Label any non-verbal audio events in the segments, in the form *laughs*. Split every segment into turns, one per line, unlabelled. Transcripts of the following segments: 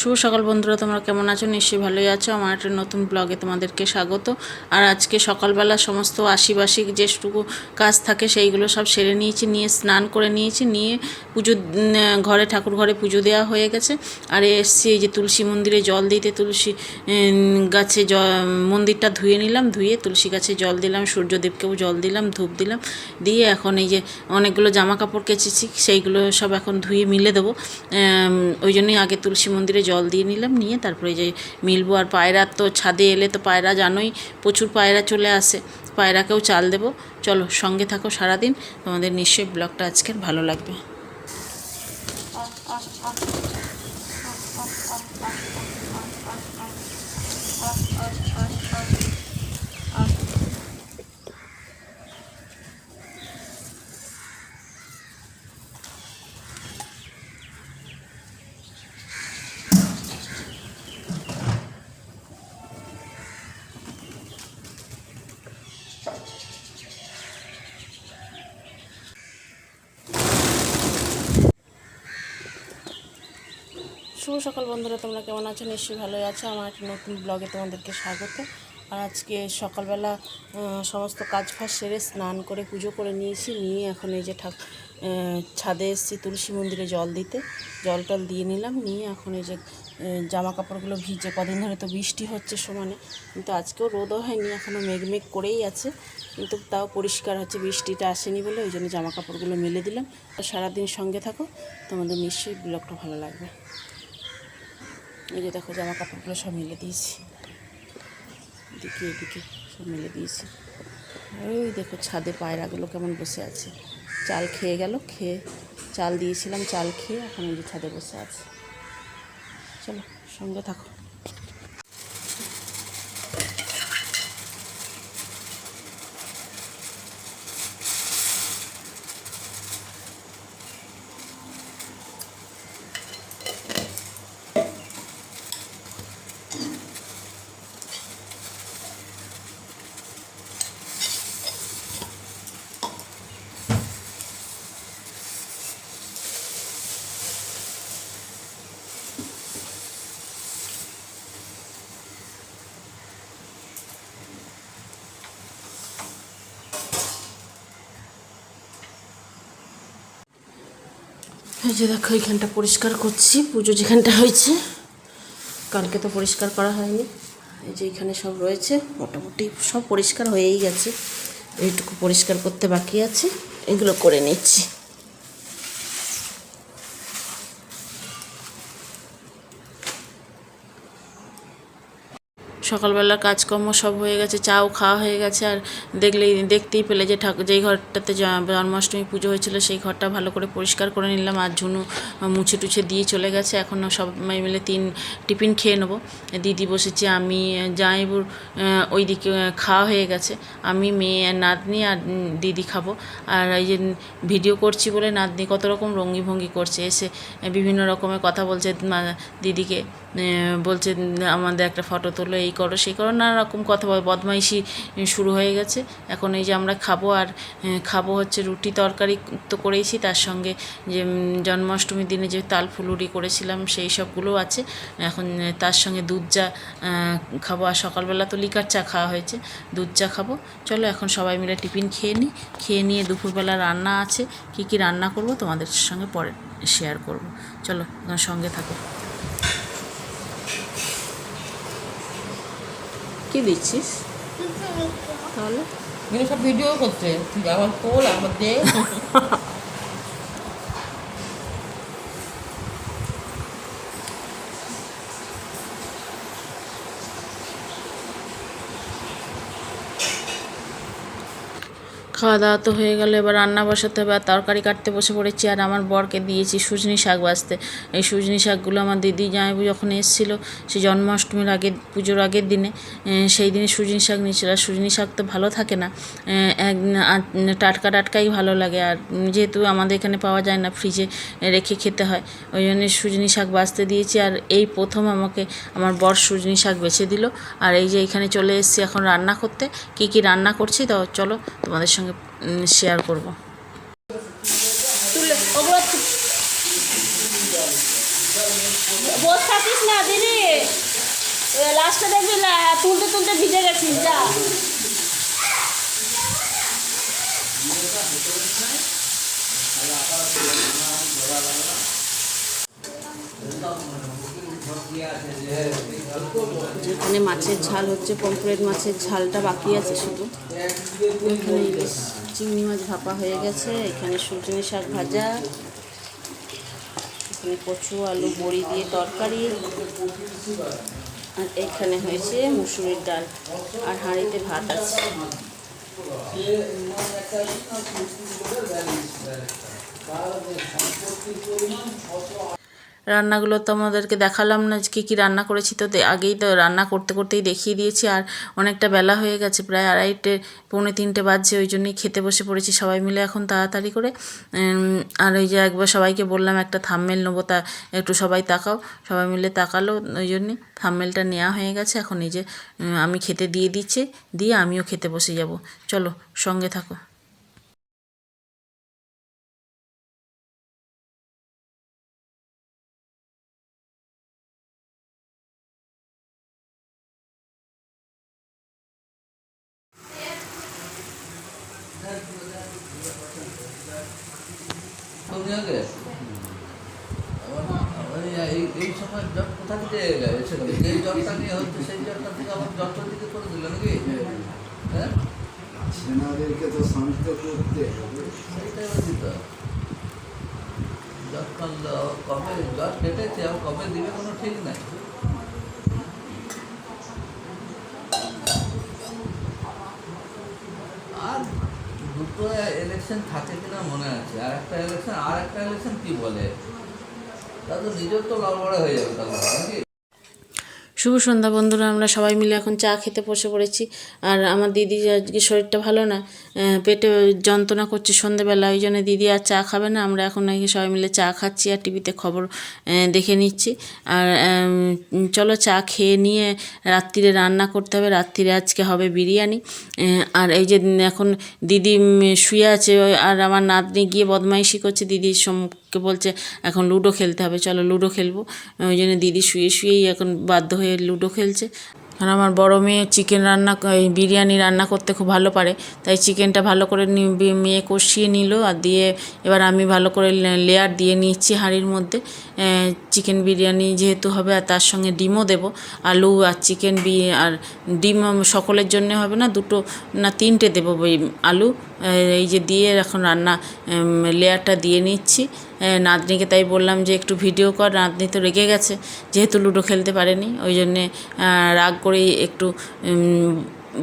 শুভ সকাল বন্ধুরা, তোমরা কেমন আছো? নিশ্চয়ই ভালোই আছো। আমার একটা নতুন ব্লগে তোমাদেরকে স্বাগত। আর আজকে সকালবেলা সমস্ত আশিবাসি যেটুকু কাজ থাকে, সেইগুলো সব সেরে নিয়েছি, নিয়ে স্নান করে নিয়েছি, নিয়ে পুজো ঘরে, ঠাকুর ঘরে পুজো দেওয়া হয়ে গেছে। আর এসছি এই যে তুলসী মন্দিরে জল দিতে, তুলসী গাছে জ, মন্দিরটা ধুয়ে নিলাম, ধুয়ে তুলসী গাছে জল দিলাম, সূর্যদেবকেও জল দিলাম, ধূপ দিলাম, দিয়ে এখন এই যে অনেকগুলো জামা কাপড় কেচেছি, সেইগুলো সব এখন ধুয়ে মিলে দেবো। ওই জন্যই আগে তুলসী মন্দিরে জল দিয়ে নিলাম, নিয়ে তারপরে যে মিলবো আর পায়রা তো ছাদে এলে তো পায়রা জানোই, প্রচুর পায়রা চলে আসে, পায়রাকেও চাল দেবো। চলো সঙ্গে থাকো সারাদিন, তোমাদের নিশ্চয়ই ব্লগটা আজকের ভালো লাগবে। *laughs* শুভ সকাল বন্ধুরা, তোমরা কেমন আছো? নিশ্চয়ই ভালোই আছো। আমার একটা নতুন ব্লগে তোমাদেরকে স্বাগত। আর আজকে সকালবেলা সমস্ত কাজ ফাজ সেরে স্নান করে পুজো করে নিয়েছি। নিয়ে এখন এই যে ঠাক ছাদে এসেছি তুলসী মন্দিরে জল দিতে। জল টল দিয়ে নিলাম। নিয়ে এখন এই যে জামা কাপড়গুলো ভিজে, কদিন ধরে তো বৃষ্টি হচ্ছে সমানে। কিন্তু আজকেও রোদও হয়নি এখনও মেঘ মেঘ করেই আছে। কিন্তু তাও পরিষ্কার হচ্ছে, বৃষ্টিটা আসেনি বলে ওই জন্য জামা কাপড়গুলো মেলে দিলাম। সারাদিন সঙ্গে থাকো, তোমাদের নিশ্চয়ই ব্লগটা ভালো লাগবে। এই যে দেখো জামা কাপড়গুলো সব মিলে দিয়েছি। এদিকে এদিকে সব মিলে দিয়েছি। ওই দেখো ছাদে পায়রাগুলো কেমন বসে আছে। চাল খেয়ে গেল, খেয়ে চাল দিয়েছিলাম, চাল খেয়ে এখন ওই যে ছাদে বসে আছে। চলো, সঙ্গে থাকো। এই যে দেখো এইখানটা পরিষ্কার করছি, পুজো যেখানটা হয়েছে। কালকে তো পরিষ্কার করা হয়নি। এই যে এখানে সব রয়েছে, মোটামুটি সব পরিষ্কার হয়েই গেছে। এইটুকু পরিষ্কার করতে বাকি আছে, এগুলো করে নিচ্ছি। সকালবেলার কাজকর্ম সব হয়ে গেছে, চাও খাওয়া হয়ে গেছে, আর দেখলেই, দেখতেই পেলে যে ঠাকুর যেই ঘরটাতে জন্মাষ্টমী পুজো হয়েছিল সেই ঘরটা ভালো করে পরিষ্কার করে নিলাম, আর ঝুনু মুছে টুছে দিয়ে চলে গেছে। এখনও সবাই মিলে তিন, টিফিন খেয়ে নেব। দিদি বসেছি, আমি, জামাইবুর ওই দিকে খাওয়া হয়ে গেছে। আমি, মেয়ে নাতনি, আর দিদি খাব। আর এই যে ভিডিও করছি বলে নাতনি কত রকম রঙ্গি ভঙ্গি করছে, এসে বিভিন্ন রকমের কথা বলছে দিদিকে। বলছে আমাদের একটা ফটো তোলো, এই করো, সেই করো। নানা রকম কথা বদমাইশি শুরু হয়ে গেছে। এখন এই যে আমরা খাব আর খাব হচ্ছে রুটি তরকারি তো করেইছি, তার সঙ্গে যে জন্মাষ্টমীর দিনে যে তাল ফুলুরি করেছিলাম, সেই সবগুলো আছে। এখন তার সঙ্গে দুধ চা খাব। আর সকালবেলা তো লিকার চা খাওয়া হয়েছে, দুধ চা খাব। চলো এখন সবাই মিলে টিফিন খেয়ে নিই খেয়ে নিয়ে দুপুরবেলা রান্না আছে, কি কি রান্না করব তোমাদের সঙ্গে পরে শেয়ার করব। চলো সঙ্গে থাকো। কি দিচ্ছিস? তাহলে?
সব ভিডিও করছে। তুই আমার কোল আমার দে
খাওয়া দাওয়া তো হয়ে গেল, এবার রান্না বসাতে হবে আর তরকারি কাটতে বসে পড়েছি আর আমার বরকে দিয়েছি সুজনি শাক বাছতে এই সুজনি শাকগুলো আমার দিদি জামাইবু যখন এসেছিল, সে জন্মাষ্টমীর আগে পুজোর আগের দিনে সেই দিনে সুজনি শাক নিয়েছিল। আর সুজনি শাক তো ভালো থাকে না এক টাটকা টাটকাই ভালো লাগে। আর যেহেতু আমাদের এখানে পাওয়া যায় না, ফ্রিজে রেখে খেতে হয়, ওই জন্য সুজনি শাক বাছতে দিয়েছি। আর এই প্রথম আমাকে, আমার বর সুজনি শাক বেছে দিল। আর এই যে এখানে চলে এসেছি এখন রান্না করতে। কি কি রান্না করছি? তো চলো তোমাদের সঙ্গে শেয়ার করব। না দিদি। লাস্টে দেখবি লা- তুলতে তুলতে ভিজে গেছিস যা। যেখানে মাছের ঝাল হচ্ছে পমফ্রেট মাছের ঝালটা বাকি আছে শুধু। এখানে চিংড়ি মাছ ভাপা হয়ে গেছে, এখানে সজনে শাক ভাজা, এখানে কচু, আলু, বড়ি দিয়ে তরকারি, আর এখানে হয়েছে মুসুরির ডাল, আর হাঁড়িতে ভাত আছে। রান্নাগুলো তো আমাদেরকে দেখালাম না কী কী রান্না করেছি, তো আগেই তো রান্না করতে করতেই দেখিয়ে দিয়েছি। আর অনেকটা বেলা হয়ে গেছে, প্রায় আড়াইটে, পৌনে তিনটে বাজছে, ওই জন্যই খেতে বসে পড়েছি সবাই মিলে এখন তাড়াতাড়ি করে। আর ওই যে একবার সবাইকে বললাম, একটা থাম্মেল নেব তা, একটু সবাই তাকাও, সবাই মিলে তাকালো, ওই জন্যই থাম্মেলটা নেওয়া হয়ে গেছে। এখন এই যে আমি খেতে দিয়ে দিচ্ছি, দিয়ে আমিও খেতে বসে যাব। চলো, সঙ্গে থাকো।
সৌমিয়াকে এই এই সময় জব কোথা থেকে এসে গেল। যেই জটটা নিয়ে হচ্ছে সেই থেকে আমার জবটা দিকে করে দিল নাকি? হ্যাঁ?
সেনাদেরকে তো শান্ত করতে হবে।
কবে জট কেটেছে আর কবে দিবে কোনো ঠিক নাই আর দুটো ইলেকশন থাকে কিনা মনে আছে? আর একটা ইলেকশন আর একটা ইলেকশন কি বলে? তা তো নিজের তো লড়বড়ে হয়ে যাবে তাহলে, নাকি?
শুভ সন্ধ্যা বন্ধুরা, আমরা সবাই মিলে এখন চা খেতে বসে পড়েছি। আর আমার দিদি আজকে শরীরটা ভালো না পেটে যন্ত্রণা করছে সন্ধ্যেবেলা ওই জন্য দিদি আর চা খাবে না। আমরা এখন নাকি সবাই মিলে চা খাচ্ছি আর টিভিতে খবর দেখে নিচ্ছি। আর চলো চা খেয়ে নিয়ে রাত্রিরে রান্না করতে হবে। রাত্রিরে আজকে হবে বিরিয়ানি। আর এই যে এখন দিদি শুয়ে আছে আর আমার নাতনি গিয়ে বদমাইশি করছে দিদির সমকে বলছে, এখন লুডো খেলতে হবে, চলো লুডো খেলব। ওই জন্য দিদি শুয়ে শুয়েই এখন বাধ্য হয়ে লুডো খেলছে। আর আমার বড় মেয়ে চিকেন রান্না বিরিয়ানি রান্না করতে খুব ভালো পারে, তাই চিকেনটা ভালো করে মেয়ে কষিয়ে নিল আর দিয়ে এবার আমি ভালো করে লেয়ার দিয়ে নিচ্ছি হাঁড়ির মধ্যে। চিকেন বিরিয়ানি যেহেতু হবে আর তার সঙ্গে ডিমও দেবো, আলু আর চিকেন বি, আর ডিম সকলের জন্য হবে না, দুটো না তিনটে দেবো আলু। এই যে দিয়ে এখন রান্না লেয়ারটা দিয়ে নিচ্ছি। নাতনিকে তাই বললাম যে একটু ভিডিও কর, নাতনি তো রেগে গেছে, যেহেতু লুডো খেলতে পারেনি, ওই জন্যে রাগ করেই একটু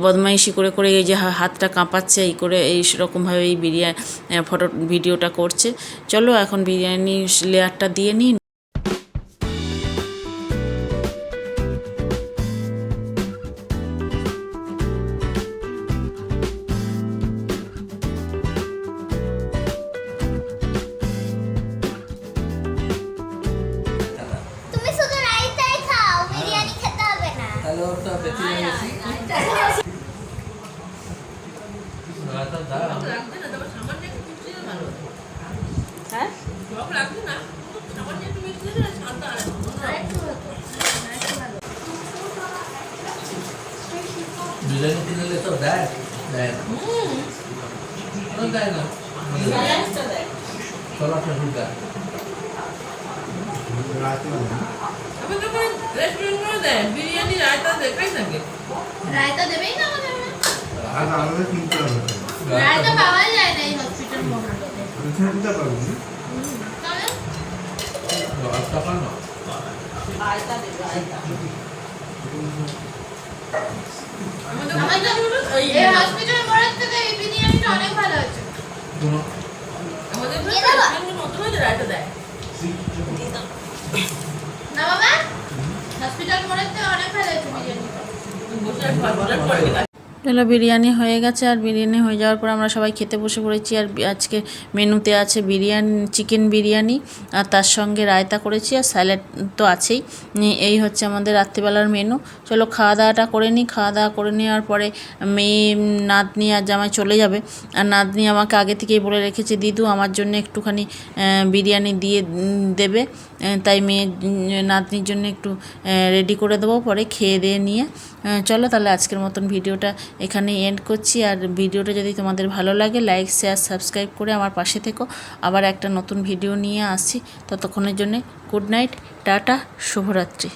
বদমাইশি করে করে এই যে হাতটা কাঁপাচ্ছে, এই করে এই সেরকমভাবে এই বিরিয়ানি ফটো ভিডিওটা করছে। চলো এখন বিরিয়ানি লেয়ারটা দিয়ে নিই।
বিরিয়ানি
কিনলে তো দেয় দেয় না। দেয় না? ষোলোশো টাকা
রাতে
বিরিয়ানি রায়তা দেখাই থাকে।
রায়তা দেবেই না আমাদের
আর আলাদা কিনতে হবে।
রায়তা পাওয়া যায় না এই হসপিটাল মহানগরে
ওইখানে দিতে পারব না?
তাহলে
দশ টাকা না
আমাদের এই হসপিটাল মোড়ের থেকে এই বিরিয়ানিটা অনেক ভালো আছে
আমাদের
দেবো?
নতুন হয়েছে রায়তা দেয়।
না বাবা হসপিটাল মোড়ের থেকে অনেক ভালো আছে বিরিয়ানিটা।
বসে করে
চলো বিরিয়ানি হয়ে গেছে আর বিরিয়ানি হয়ে যাওয়ার পর আমরা সবাই খেতে বসে পড়েছি আর আজকে মেনুতে আছে বিরিয়ানি, চিকেন বিরিয়ানি আর তার সঙ্গে রায়তা করেছি আর স্যালাড তো আছেই। এই হচ্ছে আমাদের রাত্রিবেলার মেনু। চলো খাওয়া দাওয়াটা করে নিই। খাওয়া দাওয়া করে নেওয়ার পরে মেয়ে, নাতনি আর জামাই চলে যাবে। আর নাতনি আমাকে আগে থেকেই বলে রেখেছে, দিদু, আমার জন্য একটুখানি বিরিয়ানি দিয়ে দেবে। তাই মেয়ে নাতনির জন্য একটু রেডি করে দেবো। পরে খেয়ে দিয়ে নিয়ে চলো তাহলে আজকের মতন ভিডিওটা এখানে এন্ড করছি। আর ভিডিওটা যদি তোমাদের ভালো লাগে লাইক শেয়ার সাবস্ক্রাইব করে আমার পাশে থেকো। আবার একটা নতুন ভিডিও নিয়ে আসছি। ততক্ষণের জন্যে গুড নাইট টাটা, শুভরাত্রি।